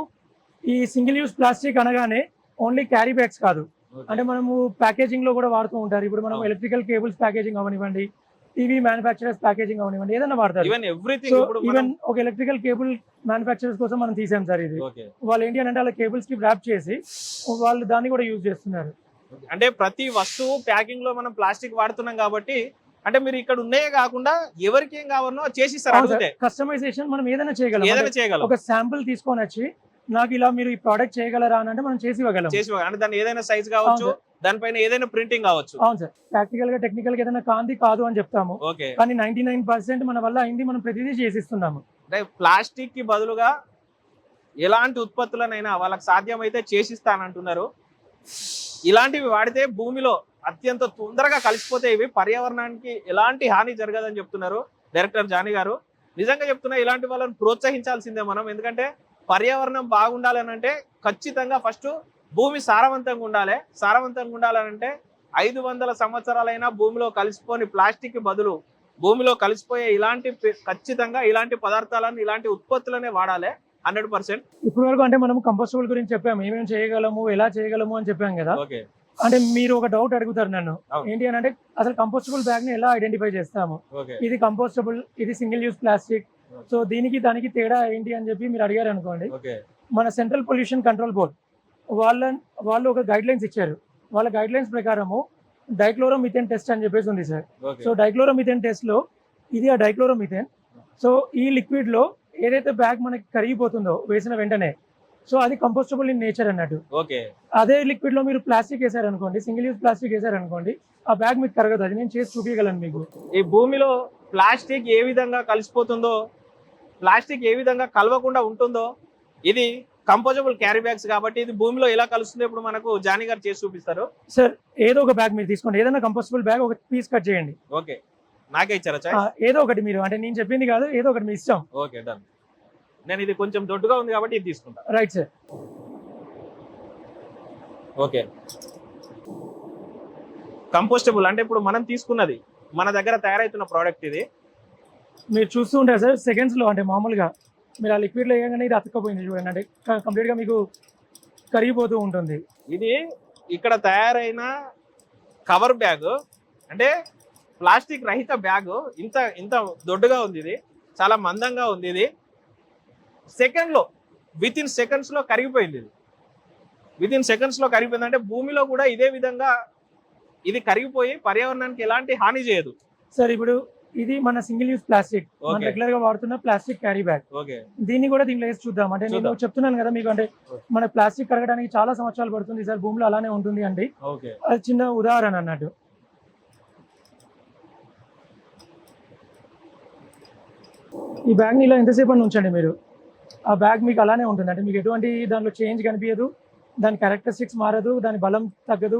ఈ సింగిల్ యూస్ ప్లాస్టిక్ అనగానే ఓన్లీ క్యారీ బ్యాగ్స్ కాదు. అంటే మనము ప్యాకేజింగ్లో కూడా వాడుతూ ఉంటారు. ఇప్పుడు మనం. ఎలక్ట్రికల్ కేబుల్స్ ప్యాకేజింగ్ అవనివ్వండి టీవీ మ్యానుఫాక్చరర్స్ ప్యాకేజింగ్ అవనివ్వండి ఏదైనా వాడతారు. ఈవెన్ ఒక ఎలక్ట్రికల్ కేబుల్ మ్యానుఫాక్చరర్స్ కోసం మనం తీసాం సార్ ఇది. వాళ్ళు ఏంటి అంటే అలా కేబుల్స్కి ర్యాప్ చేసి వాళ్ళు దాన్ని కూడా యూజ్ చేస్తున్నారు. అంటే ప్రతి వస్తువు ప్యాకింగ్లో మనం ప్లాస్టిక్ వాడుతున్నాం కాబట్టి అంటే మీరు ఇక్కడ ఉన్నాయే కాకుండా ఎవరికి ఏం కావాలనో చేసిస్తారు కస్టమైజేషన్ మనం ఏదైనా చేయగలం. ఏదైనా చేయగలం. ఒక శాంపుల్ తీసుకొని వచ్చి నాకు ఇలా మీరు ఈ ప్రోడక్ట్ చేయగలరా? అని అంటే మనం చేసి ఇవ్వగలం. చేసి అంటే దాని ఏదైనా సైజ్ కావచ్చు దానిపైన ఏదైనా ప్రింటింగ్ కావచ్చు. అవును సార్. ప్రాక్టికల్గా టెక్నికల్గా ఏదైనా కాంతి కాదు అని చెప్తాము. ఓకే. కానీ నైన్టీ నైన్ పర్సెంట్ మన వల్ల అయింది మనం ప్రతిదీ చేసిస్తున్నాము. అంటే ప్లాస్టిక్కి బదులుగా ఎలాంటి ఉత్పత్తులనైనా వాళ్ళకి సాధ్యమైతే చేసిస్తానంటున్నారు. ఇలాంటివి వాడితే భూమిలో అత్యంత తొందరగా కలిసిపోతే ఇవి పర్యావరణానికి ఎలాంటి హాని జరగదని చెప్తున్నారు డైరెక్టర్ జానీ గారు. నిజంగా చెప్తున్నా ఇలాంటి వాళ్ళని ప్రోత్సహించాల్సిందే మనం. ఎందుకంటే పర్యావరణం బాగుండాలని అంటే ఖచ్చితంగా ఫస్ట్ భూమి సారవంతంగా ఉండాలి. సారవంతంగా ఉండాలనంటే ఐదు వందల సంవత్సరాలైనా భూమిలో కలిసిపోని ప్లాస్టిక్ బదులు భూమిలో కలిసిపోయే ఇలాంటి ఖచ్చితంగా ఇలాంటి పదార్థాలను ఇలాంటి ఉత్పత్తులనే వాడాలి. Hundred percent. ఇప్పటి వరకు అంటే మనం కంపోస్టబుల్ గురించి చెప్పాము. ఏమేమి చేయగలము ఎలా చేయగలము అని చెప్పాం కదా. ఓకే. అంటే మీరు ఒక డౌట్ అడుగుతారు నన్ను. ఏంటి అని అంటే అసలు కంపోస్టబుల్ బ్యాగ్ని ఎలా ఐడెంటిఫై చేస్తాము? ఇది కంపోస్టబుల్ ఇది సింగిల్ యూస్ ప్లాస్టిక్. సో దీనికి దానికి తేడా ఏంటి అని చెప్పి మీరు అడిగారు అనుకోండి మన సెంట్రల్ పొల్యూషన్ కంట్రోల్ బోర్డ్ వాళ్ళ వాళ్ళు ఒక గైడ్ లైన్స్ ఇచ్చారు. వాళ్ళ గైడ్ లైన్స్ ప్రకారము డైక్లోరోమిథేన్ టెస్ట్ అని చెప్పేసి ఉంది సార్. సో డైక్లోరోమిథేన్ టెస్ట్లో ఇది ఆ డైక్లోరోమిథేన్ సో ఈ లిక్విడ్లో ఏదైతే బ్యాగ్ మనకి కరిగిపోతుందో వేసిన వెంటనే సో అది కంపోస్టబుల్ ఇన్ నేచర్ అన్నట్టు. ఓకే అదే లిక్విడ్లో మీరు ప్లాస్టిక్ వేసారనుకోండి సింగిల్ యూజ్ ప్లాస్టిక్ వేసారనుకోండి ఆ బ్యాగ్ మీకు కరగదు. అది నేను చేసి చూపించగలను మీకు. ఈ భూమిలో ప్లాస్టిక్ ఏ విధంగా కలిసిపోతుందో ప్లాస్టిక్ ఏ విధంగా కలవకుండా ఉంటుందో ఇది కంపోజబుల్ క్యారీ బ్యాగ్స్ కాబట్టి ఇది భూమిలో ఎలా కలుస్తుందో ఇప్పుడు మనకు జానీ గారు చేసి చూపిస్తారు. సార్ ఏదో ఒక బ్యాగ్ మీరు తీసుకోండి. ఏదైనా కంపోస్టబుల్ బ్యాగ్ ఒక పీస్ కట్ చేయండి. ఓకే. నాకే ఇచ్చారా ఏదో ఒకటి మీరు అంటే నేను చెప్పింది కాదు ఏదో ఒకటి మీ ఇష్టం. Okay done. నేను ఇది కొంచెం దొడ్డుగా ఉంది కాబట్టి ఇది తీసుకుంటా. Right sir okay. కంపోస్టబుల్ అంటే ఇప్పుడు మనం తీసుకున్నది మన దగ్గర తయారైతున్న ప్రోడక్ట్ ఇది. మీరు చూస్తూ ఉంటారు సార్ సెకండ్స్లో అంటే మామూలుగా. మీరు ఆ లిక్విడ్లో వేయగానే ఇది అతకపోయింది చూడండి. అంటే కంప్లీట్గా మీకు కరిగిపోతూ ఉంటుంది. ఇది ఇక్కడ తయారైన కవర్ బ్యాగ్ అంటే ప్లాస్టిక్ రహిత బ్యాగ్ ఇంత ఇంత దొడ్డుగా ఉంది ఇది. చాలా మందంగా ఉంది ఇది. సెకండ్లో విత్ ఇన్ సెకండ్స్లో కరిగిపోయింది ఇది. విత్ ఇన్ సెకండ్స్లో కరిగిపోయింది. అంటే భూమిలో కూడా ఇదే విధంగా ఇది కరిగిపోయి పర్యావరణానికి ఎలాంటి హాని చేయదు. సార్ ఇప్పుడు ఇది మన సింగిల్ యూజ్ ప్లాస్టిక్ మన. రెగ్యులర్గా వాడుతున్న ప్లాస్టిక్ క్యారీ బ్యాగ్ దీన్ని కూడా దీంట్లో వేసి చూద్దాం. అంటే నేను. చెప్తున్నాను కదా మీకు అంటే. మన ప్లాస్టిక్ కరగడానికి చాలా సంవత్సరాలు పడుతుంది సార్. భూమిలో అలానే ఉంటుంది అండి. అది చిన్న ఉదాహరణ అన్నట్టు. ఈ బ్యాగ్ని ఇలా ఎంతసేపు అని ఉంచండి మీరు? ఆ బ్యాగ్ మీకు అలానే ఉంటుంది. అంటే మీకు ఎటువంటి దాంట్లో చేంజ్ కనిపించదు. దాని క్యారెక్టరిస్టిక్స్ మారదు దాని బలం తగ్గదు.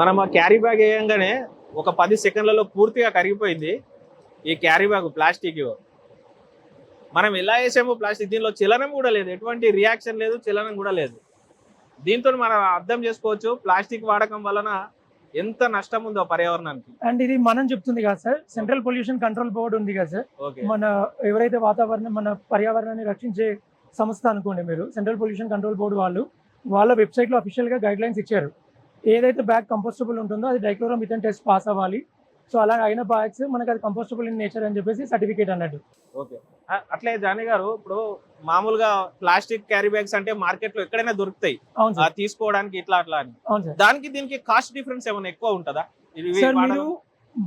మనం ఆ క్యారీ బ్యాగ్ వేయంగానే ఒక పది సెకండ్లలో పూర్తిగా కరిగిపోయింది. ఈ క్యారీ బ్యాగ్ ప్లాస్టిక్ మనం ఎలా వేసామో ప్లాస్టిక్ దీనిలో చలనం కూడా లేదు. ఎటువంటి రియాక్షన్ లేదు చలనం కూడా లేదు. దీంతో మనం అర్థం చేసుకోవచ్చు ప్లాస్టిక్ వాడకం వలన ఎంత నష్టం ఉందో పర్యావరణానికి. అండ్ ఇది మనం చెప్తుంది కదా sir central pollution control board ఉంది కదా సార్. మన ఎవరైతే వాతావరణం మన పర్యావరణాన్ని రక్షించే సంస్థ అనుకోండి మీరు సెంట్రల్ పొల్యూషన్ కంట్రోల్ బోర్డు వాళ్ళు వాళ్ళ వెబ్సైట్లో అఫీషియల్గా గైడ్ లైన్స్ ఇచ్చారు. ఏదైతే బ్యాగ్ కంపోస్టబుల్ ఉంటుందో అది డైక్లోరోమిథన్ టెస్ట్ పాస్ అవ్వాలి. సో అలా అయిన బ్యాగ్స్ మనకి అది కంపోస్టబుల్ ఇన్ నేచర్ అని చెప్పేసి సర్టిఫికేట్ అన్నట్టు. ఓకే. అట్లే జానీ గారు ఇప్పుడు మామూలుగా ప్లాస్టిక్ క్యారీ బ్యాగ్స్ అంటే మార్కెట్లో ఎక్కడైనా దొరుకుతాయి. తీసుకోవడానికి ఇట్లా అట్లా అని. అవును సార్. దానికి దీనికి కాస్ట్ డిఫరెన్స్ ఏమైనా ఎక్కువ ఉంటుందా? మీరు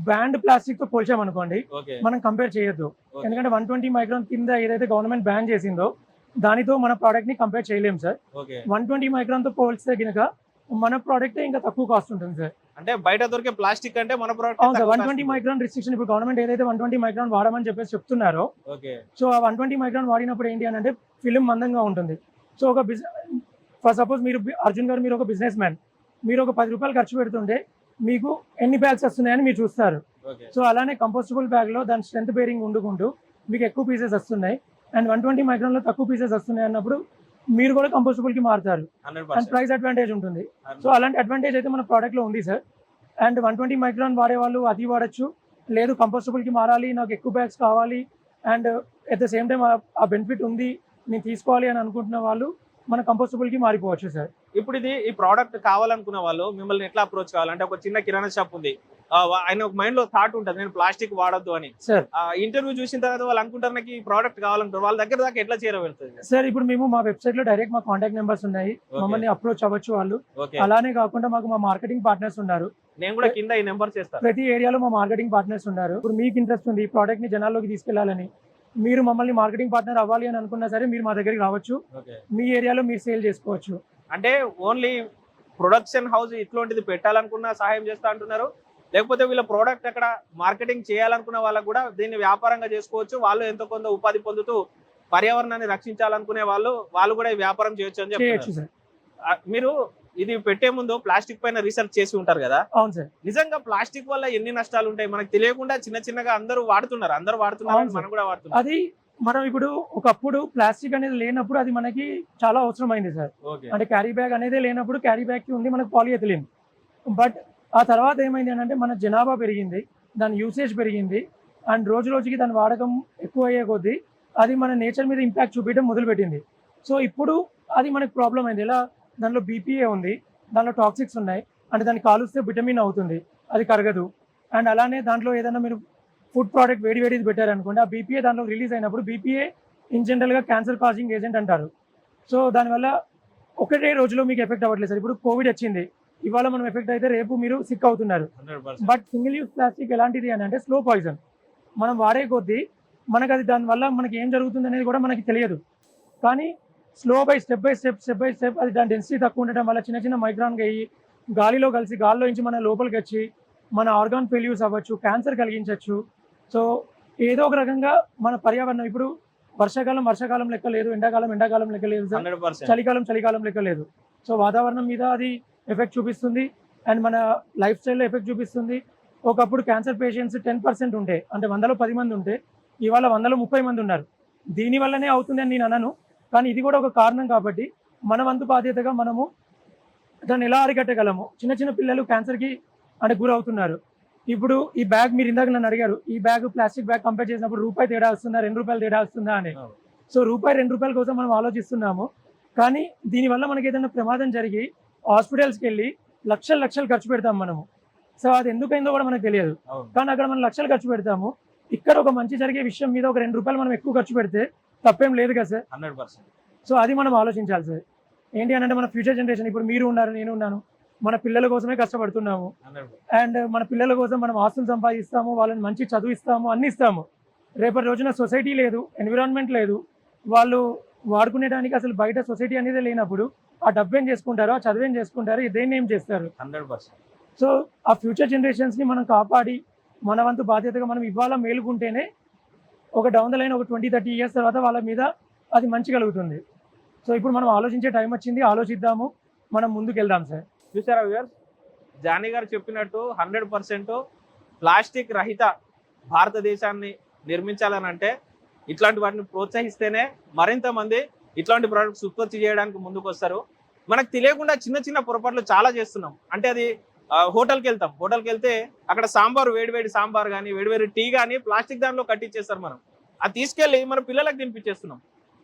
బ్యాండ్ ప్లాస్టిక్తో పోల్చామనుకోండి మనం కంపేర్ చేయొద్దు. ఎందుకంటే వన్ ట్వంటీ మైక్రాన్ కింద ఏదైతే గవర్నమెంట్ బ్యాన్ చేసిందో దానితో మన ప్రోడక్ట్ని కంపేర్ చేయలేము సార్. వన్ ట్వంటీ మైక్రాన్తో పోల్స్తే కనుక మన ప్రోడక్ట్ ఇంకా తక్కువ కాస్ట్ ఉంటుంది సార్. అంటే బయట దొరికే ప్లాస్టిక్ అంటే మన ప్రోడక్ట్ అవును sir one twenty micron restriction ఇప్పుడు గవర్నమెంట్ ఏదైతే వన్ ట్వంటీ మైక్రాన్ వాడమని చెప్పేసి చెప్తున్నారో ఓకే. సో ఆ వన్ ట్వంటీ మైక్రాన్ వాడినప్పుడు ఏంటి అని అంటే ఫిలిం మందంగా ఉంటుంది. సో ఒక బిజ్ ఫర్ సపోజ్ మీరు అర్జున్ గారు మీరు ఒక బిజినెస్ మ్యాన్ మీరు ఒక పది రూపాయలు ఖర్చు పెడుతుంటే మీకు ఎన్ని బ్యాగ్స్ వస్తున్నాయని మీరు చూస్తారు. సో అలానే కంపోస్టబుల్ బ్యాగ్లో దాని స్ట్రెంత్ బేరింగ్ ఉండుకుంటూ మీకు ఎక్కువ పీసెస్ వస్తున్నాయి. అండ్ వన్ ట్వంటీ మైక్రాన్లో తక్కువ పీసెస్ వస్తున్నాయి అన్నప్పుడు మీరు కూడా కంపోస్టబుల్కి మారుతారు హండ్రెడ్ అండ్ ప్రైస్ అడ్వాంటేజ్ ఉంటుంది. సో అలాంటి అడ్వాంటేజ్ అయితే మన ప్రోడక్ట్లో ఉంది sir and one twenty micron వాడే వాళ్ళు అది వాడచ్చు. లేదు కంపోస్టబుల్కి మారాలి నాకు ఎక్కువ బ్యాగ్స్ కావాలి. And at the same time ఆ బెనిఫిట్ ఉంది నేను తీసుకోవాలి అని అనుకుంటున్న వాళ్ళు మన కంపోస్టబుల్కి మారిపోవచ్చు సార్ ఇప్పుడు ఇది ఈ ప్రోడక్ట్ కావాలనుకున్న వాళ్ళు మిమ్మల్ని ఎట్లా అప్రోచ్ కావాలంటే ఒక చిన్న కిరాణా షాప్ ఉంది. ఆయన ఒక మైండ్లో థాట్ ఉంటుంది నేను ప్లాస్టిక్ వాడొద్దు అని. సార్ ఇంటర్వ్యూ చూసిన తర్వాత వాళ్ళు అనుకుంటారు నాకు ఈ ప్రోడక్ట్ కావాలంటారు. వాళ్ళ దగ్గర దాకా ఎట్లా చేరవెళ్తుంది? సార్ ఇప్పుడు మేము మా వెబ్సైట్లో డైరెక్ట్ మా కాంటాక్ట్ నెంబర్స్ ఉన్నాయి. మమ్మల్ని అప్రోచ్ అవ్వచ్చు వాళ్ళు. అలానే కాకుండా మాకు మా మార్కెటింగ్ పార్ట్నర్స్ ఉన్నారు. నేను కూడా కింద ఈ నెంబర్ చేస్తాను. ప్రతి ఏరియాలో మా మార్కెటింగ్ పార్ట్నర్స్ ఉన్నారు. ఇప్పుడు మీకు ఇంట్రెస్ట్ ఉంది ఈ ప్రోడక్ట్ని జనాల్లోకి తీసుకెళ్ళాలని. మీరు మమ్మల్ని మార్కెటింగ్ పార్ట్నర్ అవ్వాలి అని అనుకున్నా సరే మీరు మా దగ్గరికి రావచ్చు. మీ ఏరియాలో మీరు సేల్ చేసుకోవచ్చు. అంటే ఓన్లీ ప్రొడక్షన్ హౌస్ ఇట్లాంటిది పెట్టాలనుకున్న సహాయం చేస్తా అంటున్నారు. లేకపోతే వీళ్ళ ప్రోడక్ట్ అక్కడ మార్కెటింగ్ చేయాలనుకున్న వాళ్ళకు కూడా దీన్ని వ్యాపారంగా చేసుకోవచ్చు. వాళ్ళు ఎంతో కొంత ఉపాధి పొందుతూ పర్యావరణాన్ని రక్షించాలనుకునే వాళ్ళు వాళ్ళు కూడా ఈ వ్యాపారం చేయొచ్చు అని ఆ, మీరు ఇది పెట్టే ముందు ప్లాస్టిక్ పైన రీసెర్చ్ చేసి ఉంటారు కదా? అవును సార్. నిజంగా ప్లాస్టిక్ వల్ల ఎన్ని నష్టాలు ఉంటాయి? మనకు తెలియకుండా చిన్న చిన్నగా అందరూ వాడుతున్నారు. అందరూ వాడుతున్నారు మనం కూడా వాడుతున్నాం. అది మనం ఇప్పుడు ఒకప్పుడు ప్లాస్టిక్ అనేది లేనప్పుడు అది మనకి చాలా అవసరమైంది సార్. అంటే క్యారీ బ్యాగ్ అనేది లేనప్పుడు క్యారీ బ్యాగ్కి ఉంది మనకు పాలిఎథిలిన్ బట్ ఆ తర్వాత ఏమైంది అంటే మన జనాభా పెరిగింది దాని యూసేజ్ పెరిగింది అండ్ రోజు రోజుకి దాని వాడకం ఎక్కువ అయ్యే కొద్దీ అది మన నేచర్ మీద ఇంపాక్ట్ చూపించడం మొదలుపెట్టింది. సో ఇప్పుడు అది మనకు ప్రాబ్లం అయింది. ఎలా? దానిలో బీపీఏ ఉంది దానిలో టాక్సిక్స్ ఉన్నాయి అంటే దాన్ని కాలుస్తే విటమిన్ అవుతుంది అది కరగదు. అండ్ అలానే దాంట్లో ఏదైనా మీరు ఫుడ్ ప్రోడక్ట్ వేడి వేడిది పెట్టారనుకోండి ఆ బీపీఏ దాంట్లో రిలీజ్ అయినప్పుడు బీపీఏ ఇన్ జనరల్గా క్యాన్సర్ కాజింగ్ ఏజెంట్ అంటారు. సో దానివల్ల ఒకటే రోజులో మీకు ఎఫెక్ట్ అవ్వట్లేదు సార్. ఇప్పుడు కోవిడ్ వచ్చింది ఇవాళ మనం ఎఫెక్ట్ అయితే రేపు మీరు సిక్ అవుతున్నారు. బట్ సింగిల్ యూస్ ప్లాస్టిక్ ఎలాంటిది అని అంటే స్లో పాయిజన్ మనం వాడే కొద్దీ మనకు అది దానివల్ల మనకి ఏం జరుగుతుంది అనేది కూడా మనకి తెలియదు. కానీ slow by step by step step by step అది దాని డెన్సిటీ తక్కువ ఉండటం వల్ల చిన్న చిన్న మైక్రాన్గా అయ్యి గాలిలో కలిసి గాలిలో నుంచి మన లోపలికి వచ్చి మన ఆర్గాన్ ఫెయిల్యూస్ అవ్వచ్చు క్యాన్సర్ కలిగించవచ్చు. సో ఏదో ఒక రకంగా మన పర్యావరణం ఇప్పుడు వర్షాకాలం వర్షాకాలం లెక్క లేదు ఎండాకాలం ఎండాకాలం లెక్క లేదు. చలికాలం చలికాలం లెక్క లేదు. సో వాతావరణం మీద అది ఎఫెక్ట్ చూపిస్తుంది అండ్ మన లైఫ్ స్టైల్లో ఎఫెక్ట్ చూపిస్తుంది. ఒకప్పుడు క్యాన్సర్ పేషెంట్స్ టెన్ పర్సెంట్ ఉంటే అంటే వందలో పది మంది ఉంటే ఇవాళ వందలో ముప్పై మంది ఉన్నారు. దీని వల్లనే అవుతుంది అని నేను అనను కానీ ఇది కూడా ఒక కారణం కాబట్టి మన వంతు బాధ్యతగా మనము దాన్ని ఎలా అరికట్టగలము? చిన్న చిన్న పిల్లలు క్యాన్సర్కి అంటే గురవుతున్నారు. ఇప్పుడు ఈ బ్యాగ్ మీరు ఇందాక నన్ను అడిగారు ఈ బ్యాగ్ ప్లాస్టిక్ బ్యాగ్ కంపేర్ చేసినప్పుడు రూపాయి తేడా వస్తుందా రెండు రూపాయలు తేడా వస్తుందా అని. సో రూపాయి రెండు రూపాయల కోసం మనం ఆలోచిస్తున్నాము కానీ దీనివల్ల మనకి ఏదైనా ప్రమాదం జరిగి హాస్పిటల్స్కి వెళ్ళి లక్షలు లక్షలు ఖర్చు పెడతాం మనము. సో అది ఎందుకైందో కూడా మనకు తెలియదు. కానీ అక్కడ మనం లక్షలు ఖర్చు పెడతాము. ఇక్కడ ఒక మంచి జరిగే విషయం మీద ఒక రెండు రూపాయలు మనం ఎక్కువ ఖర్చు పెడితే తప్పేం లేదు కదా సార్? Hundred percent. సో అది మనం ఆలోచించాలి సార్. ఏంటి అని అంటే మన ఫ్యూచర్ జనరేషన్ ఇప్పుడు మీరు ఉన్నారు నేను ఉన్నాను. మన పిల్లల కోసమే కష్టపడుతున్నాము. అండ్ మన పిల్లల కోసం మనం ఆస్తులు సంపాదిస్తాము వాళ్ళని మంచి చదువు ఇస్తాము అన్ని ఇస్తాము. రేపటి రోజున సొసైటీ లేదు ఎన్విరాన్మెంట్ లేదు. వాళ్ళు వాడుకునేదానికి అసలు బయట సొసైటీ అనేది లేనప్పుడు ఆ డబ్బు ఏం చేసుకుంటారు ఆ చదువు ఏం చేసుకుంటారు దేన్ని ఏం చేస్తారు? Hundred percent. సో ఆ ఫ్యూచర్ జనరేషన్స్ని మనం కాపాడి మన వంతు బాధ్యతగా మనం ఇవాళ మేలుకుంటేనే ఒక డౌన్ ద లైన్ ఒక ట్వంటీ థర్టీ ఇయర్స్ తర్వాత వాళ్ళ మీద అది మంచి కలుగుతుంది. సో ఇప్పుడు మనం ఆలోచించే టైం వచ్చింది ఆలోచిద్దాము మనం ముందుకు వెళ్దాం సార్. చూసారా వ్యూయర్స్ జానీ గారు చెప్పినట్టు హండ్రెడ్ పర్సెంట్ ప్లాస్టిక్ రహిత భారతదేశాన్ని నిర్మించాలని అంటే ఇట్లాంటి వాటిని ప్రోత్సహిస్తేనే మరింత మంది ఇట్లాంటి ప్రోడక్ట్స్ ఉత్పత్తి చేయడానికి ముందుకు వస్తారు. మనకు తెలియకుండా చిన్న చిన్న పొరపాట్లు చాలా చేస్తున్నాం. అంటే అది హోటల్కి వెళ్తాం. హోటల్కి వెళ్తే అక్కడ సాంబార్ వేడివేడి సాంబార్ కానీ వేడివేడి టీ కానీ ప్లాస్టిక్ దానిలో కట్టించేస్తారు మనం. అది తీసుకెళ్ళి మన పిల్లలకు తినిపించేస్తున్నాం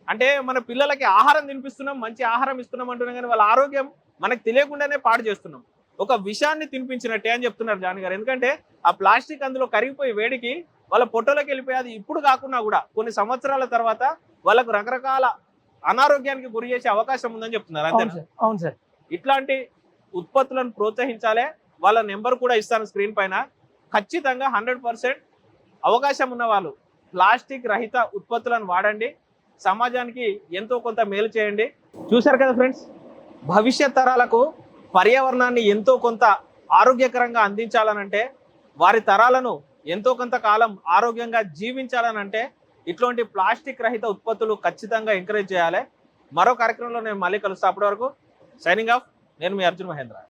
అంటే మన పిల్లలకి ఆహారం తినిపిస్తున్నాం మంచి ఆహారం ఇస్తున్నాం అంటున్నాం కానీ వాళ్ళ ఆరోగ్యం మనకు తెలియకుండానే పాడు చేస్తున్నాం. ఒక విషాన్ని తినిపించినట్టే అని చెప్తున్నారు జాన్ గారు. ఎందుకంటే ఆ ప్లాస్టిక్ అందులో కరిగిపోయి వేడికి వాళ్ళ పొట్టలోకి వెళ్ళిపోయి అది ఇప్పుడు కాకుండా కూడా కొన్ని సంవత్సరాల తర్వాత వాళ్ళకు రకరకాల అనారోగ్యానికి గురి చేసే అవకాశం ఉందని చెప్తున్నారు అంతే అవును సార్. ఇట్లాంటి ఉత్పత్తులను ప్రోత్సహించాలి వాళ్ళ నెంబర్ కూడా ఇస్తాను స్క్రీన్ పైన. ఖచ్చితంగా హండ్రెడ్ పర్సెంట్ అవకాశం ఉన్న వాళ్ళు ప్లాస్టిక్ రహిత ఉత్పత్తులను వాడండి సమాజానికి ఎంతో కొంత మేలు చేయండి. చూశారు కదా ఫ్రెండ్స్ భవిష్యత్ తరాలకు పర్యావరణాన్ని ఎంతో కొంత ఆరోగ్యకరంగా అందించాలనంటే వారి తరాలను ఎంతో కొంత కాలం ఆరోగ్యంగా జీవించాలనంటే ఇట్లాంటి ప్లాస్టిక్ రహిత ఉత్పత్తులు ఖచ్చితంగా ఎంకరేజ్ చేయాలి. మరో కార్యక్రమంలో నేను మళ్ళీ కలుస్తాను అప్పటి వరకు సైనింగ్ ఆఫ్ నేను మీ అర్జున్ మహేంద్ర.